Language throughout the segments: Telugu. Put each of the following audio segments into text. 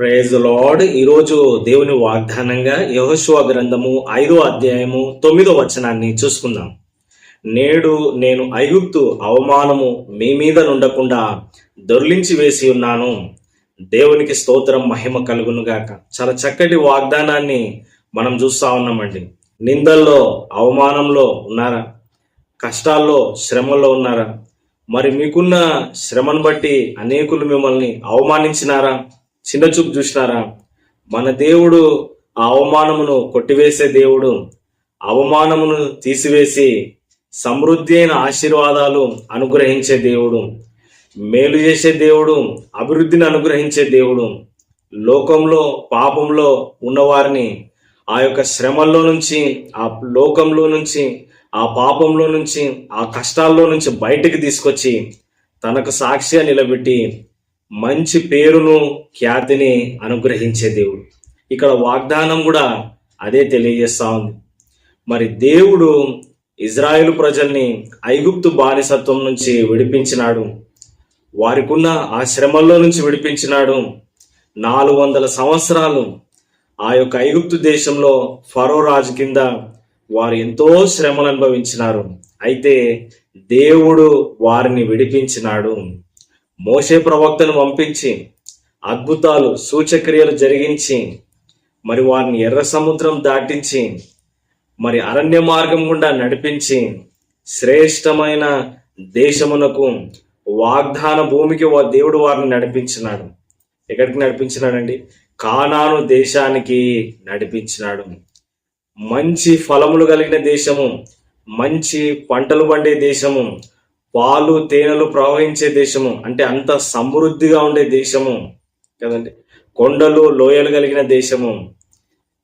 ప్రేజ్ లార్డ్ ఈరోజు దేవుని వాగ్దానంగా యహోశువ గ్రంథము ఐదో అధ్యాయము తొమ్మిదో వచనాన్ని చూసుకుందాం. నేడు నేను ఐగుప్తు అవమానము మీ మీద నుండకుండా దొర్లించి వేసి ఉన్నాను. దేవునికి స్తోత్రం మహిమ కలుగునుగాక చాలా చక్కటి వాగ్దానాన్ని మనం చూస్తా ఉన్నామండి. నిందల్లో అవమానంలో ఉన్నారా? కష్టాల్లో శ్రమల్లో ఉన్నారా? మరి మీకున్న శ్రమను బట్టి అనేకులు మిమ్మల్ని అవమానించినారా? చిన్న చూపు చూసినారా? మన దేవుడు ఆ అవమానమును కొట్టివేసే దేవుడు అవమానమును తీసివేసి సమృద్ధి అయిన ఆశీర్వాదాలు అనుగ్రహించే దేవుడు మేలు చేసే దేవుడు అభివృద్ధిని అనుగ్రహించే దేవుడు లోకంలో పాపంలో ఉన్నవారిని ఆ యొక్క శ్రమల్లో నుంచి ఆ లోకంలో నుంచి ఆ పాపంలో నుంచి ఆ కష్టాల్లో నుంచి బయటికి తీసుకొచ్చి తనకు సాక్షిగా నిలబెట్టి మంచి పేరును ఖ్యాతిని అనుగ్రహించే దేవుడు. ఇక్కడ వాగ్దానం కూడా అదే తెలియజేస్తా ఉంది. మరి దేవుడు ఇజ్రాయేల్ ప్రజల్ని ఐగుప్తు బానిసత్వం నుంచి విడిపించినాడు. వారికున్న ఆ శ్రమల్లో నుంచి విడిపించినాడు. నాలుగు వందల సంవత్సరాలు ఆ యొక్క ఐగుప్తు దేశంలో ఫరో రాజు కింద వారు ఎంతో శ్రమలు అనుభవించినారు. అయితే దేవుడు వారిని విడిపించినాడు. మోసే ప్రవక్తను పంపించి అద్భుతాలు సూచక్రియలు జరిగించి మరి వారిని ఎర్ర సముద్రం దాటించి మరి అరణ్య మార్గం గుండా నడిపించి శ్రేష్టమైన దేశమునకు వాగ్దాన భూమికి వా- దేవుడు వారిని నడిపించినాడు. ఎక్కడికి నడిపించినాడండి? కానాను దేశానికి నడిపించినాడు. మంచి ఫలములు కలిగిన దేశము మంచి పంటలు పండే దేశము పాలు తేనెలు ప్రవహించే దేశము అంటే అంత సమృద్ధిగా ఉండే దేశము కదండి. కొండలు లోయలు కలిగిన దేశము.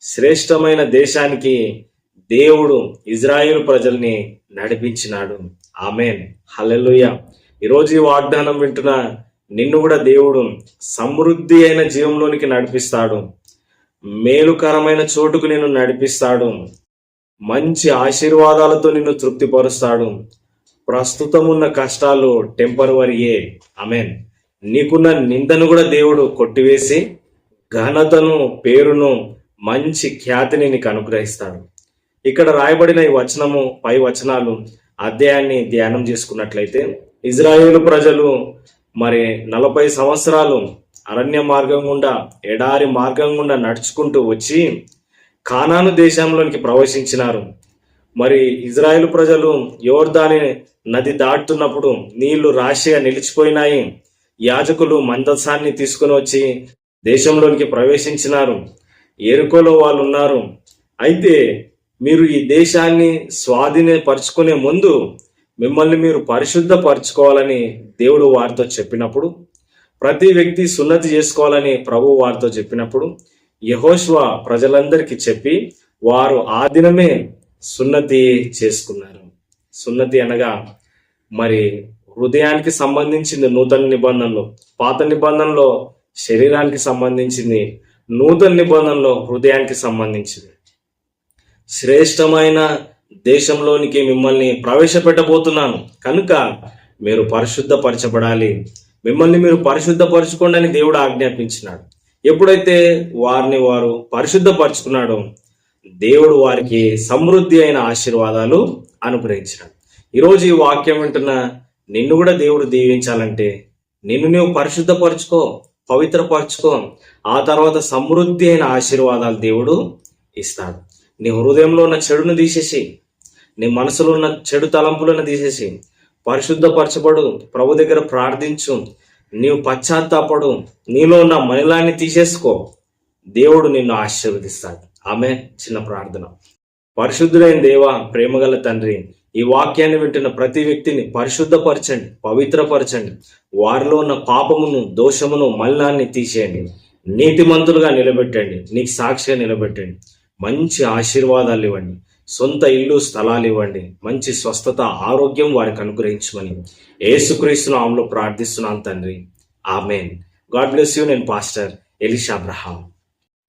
శ్రేష్టమైన దేశానికి దేవుడు ఇజ్రాయేల్ ప్రజల్ని నడిపించినాడు. ఆమెన్. హలెలుయ ఈరోజు ఈ వాగ్దానం వింటున్న నిన్ను కూడా దేవుడు సమృద్ధి అయిన జీవంలోనికి నడిపిస్తాడు. మేలుకరమైన చోటుకు నిన్ను నడిపిస్తాడు. మంచి ఆశీర్వాదాలతో నిన్ను తృప్తిపరుస్తాడు. ప్రస్తుతం ఉన్న కష్టాలు టెంపరవరియే అమెన్ నీకున్న నిందను కూడా దేవుడు కొట్టివేసి ఘనతను పేరును మంచి ఖ్యాతిని నీకు అనుగ్రహిస్తాడు. ఇక్కడ రాయబడిన ఈ వచనము పై వచనాలు అధ్యాయాన్ని ధ్యానం చేసుకున్నట్లయితే ఇజ్రాయేలు ప్రజలు మరి నలభై సంవత్సరాలు అరణ్య మార్గం గుండా ఎడారి మార్గం గుండా నడుచుకుంటూ వచ్చి కానాను దేశంలోనికి ప్రవేశించినారు. మరి ఇజ్రాయెల్ ప్రజలు యోర్దాని నది దాటుతున్నప్పుడు నీళ్ళు రాశిగా నిలిచిపోయినాయి. యాజకులు మందసాన్ని తీసుకుని వచ్చి దేశంలోనికి ప్రవేశించినారు. ఎరుకోలో వాళ్ళు ఉన్నారు. అయితే మీరు ఈ దేశాన్ని స్వాధీనపరుచుకునే ముందు మిమ్మల్ని మీరు పరిశుద్ధపరచుకోవాలని దేవుడు వారితో చెప్పినప్పుడు ప్రతి వ్యక్తి సున్నతి చేసుకోవాలని ప్రభు వారితో చెప్పినప్పుడు యహోష్వ ప్రజలందరికీ చెప్పి వారు ఆ దినమే సున్నతి చేసుకున్నారు. సున్నతి అనగా మరి హృదయానికి సంబంధించింది నూతన నిబంధనలో పాత నిబంధనలో శరీరానికి సంబంధించింది నూతన నిబంధనలో హృదయానికి సంబంధించింది. శ్రేష్టమైన దేశంలోనికి మిమ్మల్ని ప్రవేశపెట్టబోతున్నాను. కనుక మీరు పరిశుద్ధపరచబడాలి. మిమ్మల్ని మీరు పరిశుద్ధపరచుకోండి అని దేవుడు ఆజ్ఞాపించినాడు. ఎప్పుడైతే వారిని వారు పరిశుద్ధపరచుకున్నాడో దేవుడు వారికి సమృద్ధి అయిన ఆశీర్వాదాలు అనుగ్రహించినాడు. ఈరోజు ఈ వాక్యం వింటున్న నిన్ను కూడా దేవుడు దీవించాలంటే నిన్ను నువ్వు పరిశుద్ధపరచుకో పవిత్రపరచుకో ఆ తర్వాత సమృద్ధి అయిన ఆశీర్వాదాలు దేవుడు ఇస్తాడు. నీ హృదయంలో ఉన్న చెడును తీసేసి నీ మనసులో ఉన్న చెడు తలంపులను తీసేసి పరిశుద్ధపరచబడు ప్రభు దగ్గర ప్రార్థించు నీవు పశ్చాత్తాపడు నీలో ఉన్న మనిలాన్ని తీసేసుకో. దేవుడు నిన్ను ఆశీర్వదిస్తాడు. ఆమె చిన్న ప్రార్థన. పరిశుద్ధులైన దేవ ప్రేమగల తండ్రి ఈ వాక్యాన్ని వింటున్న ప్రతి వ్యక్తిని పరిశుద్ధపరచండి పవిత్రపరచండి. వారిలో ఉన్న పాపమును దోషమును మలినాన్ని తీసేయండి. నీతిమంతులుగా నిలబెట్టండి. నీకు సాక్షిగా నిలబెట్టండి. మంచి ఆశీర్వాదాలు ఇవ్వండి. సొంత ఇల్లు స్థలాలు ఇవ్వండి. మంచి స్వస్థత ఆరోగ్యం వారికి అనుగ్రహించమని ఏసుక్రీస్తు నామంలో ప్రార్థిస్తున్నాను తండ్రి. ఆమెన్. God bless you. నేను pastor Elisha Abraham.